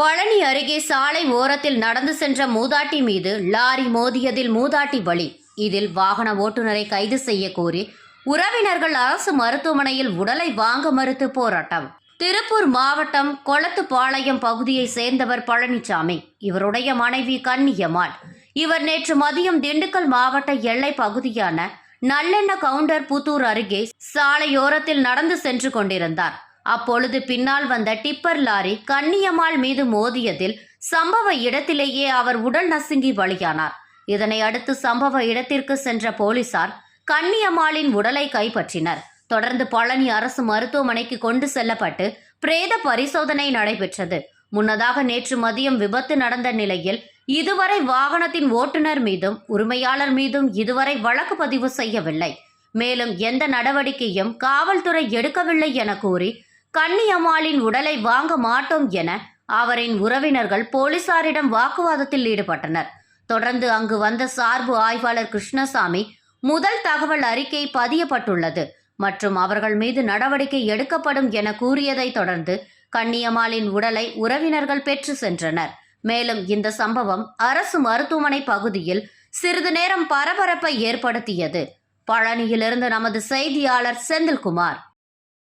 பழனி அருகே சாலை ஓரத்தில் நடந்து சென்ற மூதாட்டி மீது லாரி மோதியதில் மூதாட்டி பலி. இதில் வாகன ஓட்டுநரை கைது செய்ய கோரி உறவினர்கள் அரசு மருத்துவமனையில் உடலை வாங்க மறுத்து போராட்டம். திருப்பூர் மாவட்டம் கொளத்துப்பாளையம் பகுதியை சேர்ந்தவர் பழனிசாமி இவருடைய மனைவி கன்னியம்மாள் இவர் நேற்று மதியம் திண்டுக்கல் மாவட்ட எல்லை பகுதியான நல்லெண்ண கவுண்டர் புத்தூர் அருகே சாலையோரத்தில் நடந்து சென்று கொண்டிருந்தார். அப்பொழுது பின்னால் வந்த டிப்பர் லாரி கன்னியம்மாள் மீது மோதியதில் சம்பவ இடத்திலேயே அவர் உடல் நசுங்கி பலியானார். இதனை அடுத்து சம்பவ இடத்திற்கு சென்ற போலீசார் கன்னியம்மாளின் உடலை கைப்பற்றினர். தொடர்ந்து பழனி அரசு மருத்துவமனைக்கு கொண்டு செல்லப்பட்டு பிரேத பரிசோதனை நடைபெற்றது. முன்னதாக நேற்று மதியம் விபத்து நடந்த நிலையில் இதுவரை வாகனத்தின் ஓட்டுநர் மீதும் உரிமையாளர் மீதும் இதுவரை வழக்கு பதிவு செய்யவில்லை. மேலும் எந்த நடவடிக்கையும் காவல்துறை எடுக்கவில்லை என கூறி கன்னியம்மாளின் உடலை வாங்க மாட்டோம் என அவரின் உறவினர்கள் போலீசாரிடம் வாக்குவாதத்தில் ஈடுபட்டனர். தொடர்ந்து அங்கு வந்த சார்பு ஆய்வாளர் கிருஷ்ணசாமி முதல் தகவல் அறிக்கை பதியப்பட்டுள்ளது மற்றும் அவர்கள் மீது நடவடிக்கை எடுக்கப்படும் என கூறியதை தொடர்ந்து கன்னியம்மாளின் உடலை உறவினர்கள் பெற்று சென்றனர். மேலும் இந்த சம்பவம் அரசு மருத்துவமனை பகுதியில் சிறிது நேரம் பரபரப்பை ஏற்படுத்தியது. பழனியிலிருந்து நமது செய்தியாளர் செந்தில்குமார்.